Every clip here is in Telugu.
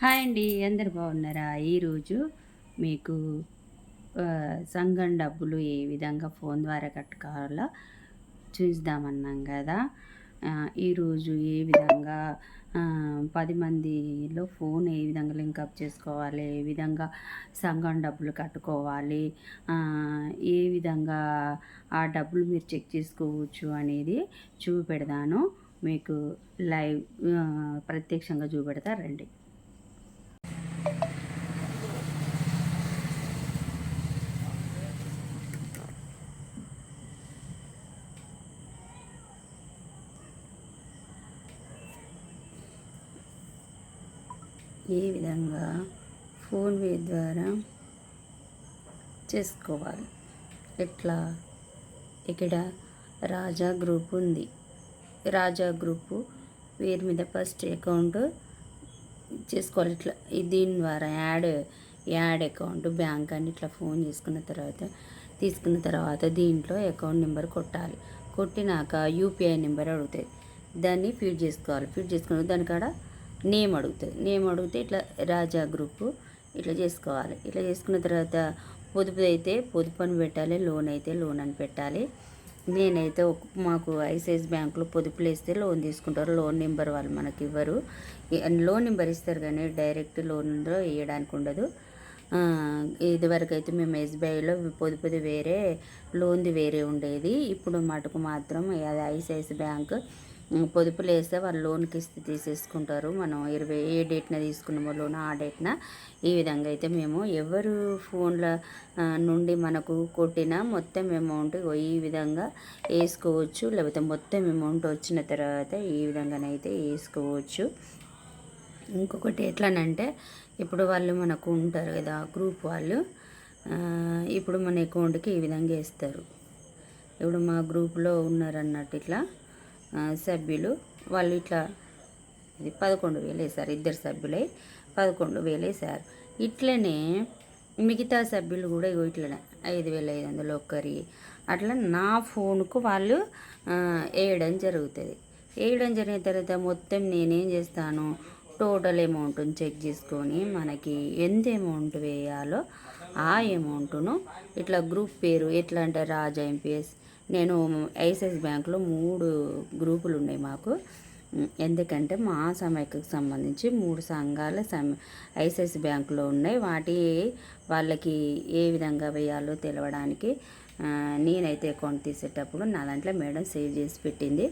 హాయ్ అండి అందరు బాగున్నారా? ఈరోజు మీకు సంఘం డబ్బులు ఏ విధంగా ఫోన్ ద్వారా కట్టుకోవాలో చూద్దామన్నాం కదా. ఈరోజు ఏ విధంగా పది మందిలో ఫోన్ ఏ విధంగా లింకప్ చేసుకోవాలి ఏ విధంగా సంఘం డబ్బులు కట్టుకోవాలి ఏ విధంగా ఆ డబ్బులు మీరు చెక్ చేసుకోవచ్చు అనేది చూపెడతాను. మీకు లైవ్ ప్రత్యక్షంగా చూపెడతా రండి. ఏ విధంగా ఫోన్పే ద్వారా చేసుకోవాలి? ఎట్లా? ఇక్కడ రాజా గ్రూప్ ఉంది. రాజా గ్రూపు వీరి మీద ఫస్ట్ అకౌంట్ చేసుకోవాలి. ఇట్లా దీని ద్వారా యాడ్ యాడ్ అకౌంట్ బ్యాంక్ అని ఇట్లా ఫోన్ చేసుకున్న తర్వాత తీసుకున్న తర్వాత దీంట్లో అకౌంట్ నెంబర్ కొట్టాలి. కొట్టినాక యూపీఐ నెంబర్ అడుగుతుంది దాన్ని ఫీడ్ చేసుకోవాలి. ఫీడ్ చేసుకున్న దానికాడ నేమ్ అడుగుతుంది. నేమ్ అడిగితే ఇట్లా రాజా గ్రూపు ఇట్లా చేసుకోవాలి. ఇట్లా చేసుకున్న తర్వాత పొదుపు అయితే పొదుపు అని పెట్టాలి లోన్ అయితే లోన్ అని పెట్టాలి. నేనైతే ఒక- మాకు ఐసిఐసి బ్యాంకులో పొదుపులు వేస్తే లోన్ తీసుకుంటారు. లోన్ నెంబర్ వాళ్ళు మనకి ఇవ్వరు. లోన్ నెంబర్ ఇస్తారు కానీ డైరెక్ట్ లోన్లో వేయడానికి ఉండదు. ఇదివరకు అయితే మేము ఎస్బీఐలో పొదుపుది వేరే లోన్ది వేరే ఉండేది. ఇప్పుడు మటుకు మాత్రం అది ఐసిఐసి బ్యాంక్ పొదుపులు వేస్తే వాళ్ళు లోన్ కిస్తీ తీసేసుకుంటారు. మనం ఇరవై ఏ డేట్న తీసుకున్నామో లోన్ ఆ డేట్న ఈ విధంగా అయితే మేము ఎవరు ఫోన్ల నుండి మనకు కొట్టిన మొత్తం అమౌంట్ ఈ విధంగా వేసుకోవచ్చు. లేకపోతే మొత్తం అమౌంట్ వచ్చిన తర్వాత ఈ విధంగానైతే వేసుకోవచ్చు. ఇంకొకటి ఎట్లానంటే ఇప్పుడు వాళ్ళు మనకు ఉంటారు కదా గ్రూప్ వాళ్ళు ఇప్పుడు మన అకౌంట్కి ఈ విధంగా వేస్తారు. ఇప్పుడు మా గ్రూప్లో ఉన్నారు అన్నట్టు ఇట్లా సభ్యులు వాళ్ళు ఇట్లా ఇది పదకొండు వేలు వేశారు ఇద్దరు సభ్యులై పదకొండు వేలు వేశారు ఇట్లనే మిగతా సభ్యులు కూడా ఇగో ఇట్లనే ఐదు వేల ఐదు వందలు ఒక్కరి అట్లా నా ఫోన్కు వాళ్ళు వేయడం జరుగుతుంది. వేయడం జరిగిన తర్వాత మొత్తం నేనేం చేస్తాను టోటల్ అమౌంట్ని చెక్ చేసుకొని మనకి ఎంత అమౌంట్ వేయాలో ఆ అమౌంట్ను ఇట్లా గ్రూప్ పేరు ఎట్లా అంటే రాజా ఎంపీఎస్ నేను ఐసిఐసి బ్యాంకులో మూడు గ్రూపులు ఉన్నాయి మాకు. ఎందుకంటే మా సమైక్యకు సంబంధించి మూడు సంఘాలు సమ ఐసిఐసి బ్యాంకులో ఉన్నాయి. వాటి వాళ్ళకి ఏ విధంగా వేయాలో తెలవడానికి నేనైతే అకౌంట్ తీసేటప్పుడు నా దాంట్లో మేడం సేవ్ చేసి పెట్టింది.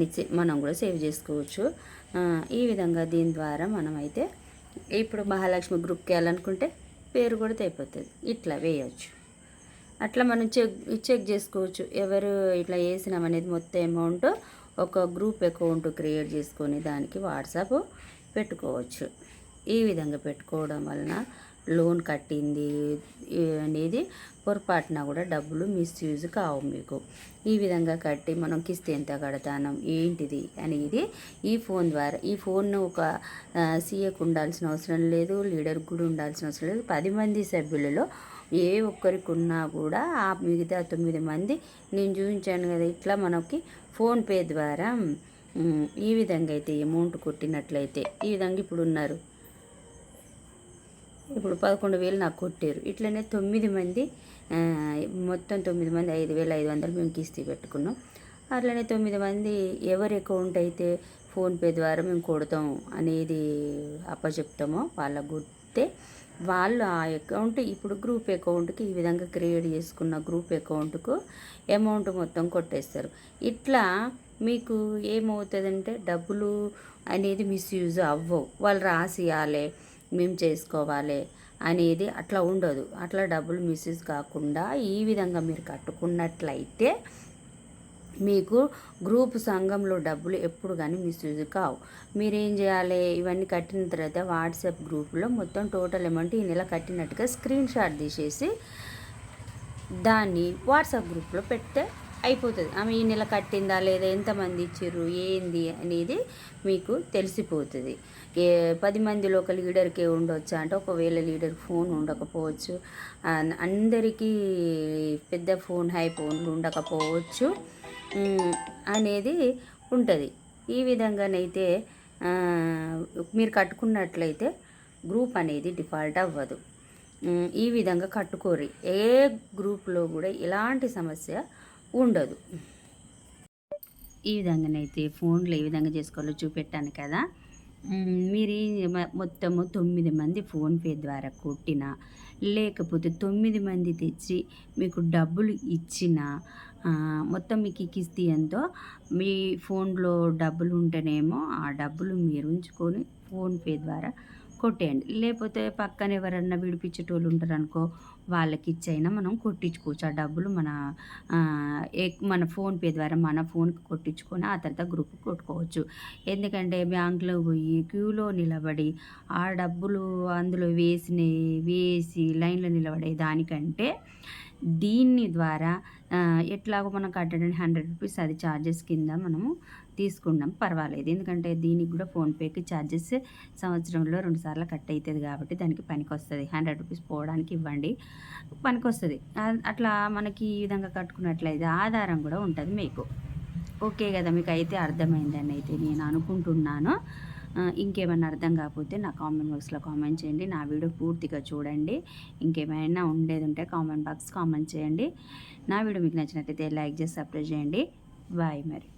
నిశ్చి మనం కూడా సేవ్ చేసుకోవచ్చు. ఈ విధంగా దీని ద్వారా మనం అయితే ఇప్పుడు మహాలక్ష్మి గ్రూప్కి వెళ్ళాలనుకుంటే పేరు కూడా అయిపోతుంది ఇట్లా వేయచ్చు. అట్లా మనం చెక్ చెక్ చేసుకోవచ్చు ఎవరు ఇట్లా వేసినాం అనేది మొత్తం అమౌంట్ ఒక గ్రూప్ అకౌంట్ క్రియేట్ చేసుకొని దానికి వాట్సాప్ పెట్టుకోవచ్చు. ఈ విధంగా పెట్టుకోవడం వలన లోన్ కట్టింది అనేది పొరపాటున కూడా డబ్బులు మిస్యూజ్ కావు మీకు. ఈ విధంగా కట్టి మనం కిస్తీ ఎంత కడతానం ఏంటిది అనేది ఈ ఫోన్ ద్వారా ఈ ఫోన్ ఒక సీఏకు ఉండాల్సిన అవసరం లేదు లీడర్కి కూడా ఉండాల్సిన అవసరం లేదు. పది మంది సభ్యులలో ఏ ఒక్కరికి ఉన్నా కూడా ఆ మిగతా తొమ్మిది మంది నేను చూపించాను కదా ఇట్లా మనకి ఫోన్పే ద్వారా. ఈ విధంగా అయితే అమౌంట్ కొట్టినట్లయితే ఈ విధంగా ఇప్పుడు ఉన్నారు. ఇప్పుడు పదకొండు వేలు నాకు కొట్టారు. ఇట్లనే తొమ్మిది మంది మొత్తం తొమ్మిది మంది ఐదు వేల ఐదు వందలు మేము కిస్తీ పెట్టుకున్నాం. అట్లనే తొమ్మిది మంది ఎవరి అకౌంట్ అయితే ఫోన్పే ద్వారా మేము కొడతాం అనేది అప్పచెప్తామో వాళ్ళకు చెప్తే వాళ్ళు ఆ అకౌంట్ ఇప్పుడు గ్రూప్ అకౌంట్కి ఈ విధంగా క్రియేట్ చేసుకున్న గ్రూప్ అకౌంట్కు అమౌంట్ మొత్తం కొట్టేస్తారు. ఇట్లా మీకు ఏమవుతుందంటే డబ్బులు అనేది మిస్యూజ్ అవ్వవు. వాళ్ళు రాసియాలి మేము చేసుకోవాలి అనేది అట్లా ఉండదు. అట్లా డబ్బులు మిస్యూజ్ కాకుండా ఈ విధంగా మీరు కట్టుకున్నట్లయితే మీకు గ్రూప్ సంఘంలో డబ్బులు ఎప్పుడు కానీ మిస్యూజ్ కావు. మీరేం చేయాలి? ఇవన్నీ కట్టిన తర్వాత వాట్సాప్ గ్రూప్లో మొత్తం టోటల్ అమౌంట్ ఈ నెల కట్టినట్టుగా స్క్రీన్ షాట్ తీసేసి దాన్ని వాట్సాప్ గ్రూప్లో పెడితే అయిపోతుంది. ఆమె ఈ నెల కట్టిందా లేదా? ఎంతమంది ఇచ్చిర్రు? ఏంది అనేది మీకు తెలిసిపోతుంది. ఏ పది మందిలో ఒక లీడర్కే ఉండొచ్చు? అంటే ఒకవేళ లీడర్ ఫోన్ ఉండకపోవచ్చు. అందరికీ పెద్ద ఫోన్ హై ఫోన్లు ఉండకపోవచ్చు. అనేది ఉంటుంది. ఈ విధంగానైతే మీరు కట్టుకున్నట్లయితే గ్రూప్ అనేది డిఫాల్ట్ అవ్వదు. ఈ విధంగా కట్టుకోరి ఏ గ్రూప్లో కూడా ఎలాంటి సమస్య ఉండదు. ఈ విధంగానైతే ఫోన్లు ఏ విధంగా చేసుకోవాలో చూపెట్టాను కదా. మీరు మొత్తము తొమ్మిది మంది ఫోన్పే ద్వారా కొట్టిన లేకపోతే తొమ్మిది మంది తెచ్చి మీకు డబ్బులు ఇచ్చిన మొత్తం మీకు కిస్తీ ఎంతో. మీ ఫోన్లో డబ్బులు ఉంటేనేమో ఆ డబ్బులు మీరు ఉంచుకొని ఫోన్పే ద్వారా కొట్టేయండి. లేకపోతే పక్కన ఎవరన్నా విడిపించేటోళ్ళు ఉంటారనుకో వాళ్ళకి ఇచ్చైనా మనం కొట్టించుకోవచ్చు. ఆ డబ్బులు మన మన ఫోన్పే ద్వారా మన ఫోన్కి కొట్టించుకొని ఆ తర్వాత గ్రూప్ కొట్టుకోవచ్చు. ఎందుకంటే బ్యాంకులో పోయి క్యూలో నిలబడి ఆ డబ్బులు అందులో వేసిన వేసి లైన్లో నిలబడే దానికంటే దీన్ని ద్వారా ఎట్లాగో మనం కట్టడానికి హండ్రెడ్ రూపీస్ అది ఛార్జెస్ కింద మనము తీసుకున్నాం పర్వాలేదు. ఎందుకంటే దీనికి కూడా ఫోన్పేకి ఛార్జెస్ సంవత్సరంలో రెండు సార్లు కట్ అవుతుంది కాబట్టి దానికి పనికి వస్తుంది హండ్రెడ్ రూపీస్ పోవడానికి ఇవ్వండి. పనికి వస్తుంది అట్లా మనకి ఈ విధంగా కట్టుకున్నట్లయితే ఆధారం కూడా ఉంటుంది మీకు. ఓకే కదా మీకు అయితే అర్థమైందని అయితే నేను అనుకుంటున్నాను. ఇంకేమైనా అర్థం కాకపోతే నా కామెంట్ బాక్స్లో కామెంట్ చేయండి. నా వీడియో పూర్తిగా చూడండి. ఇంకేమైనా ఉండేది ఉంటే కామెంట్ బాక్స్ కామెంట్ చేయండి. నా వీడియో మీకు నచ్చినట్లయితే లైక్ చేసి సబ్స్క్రైబ్ చేయండి. బాయ్ మరి.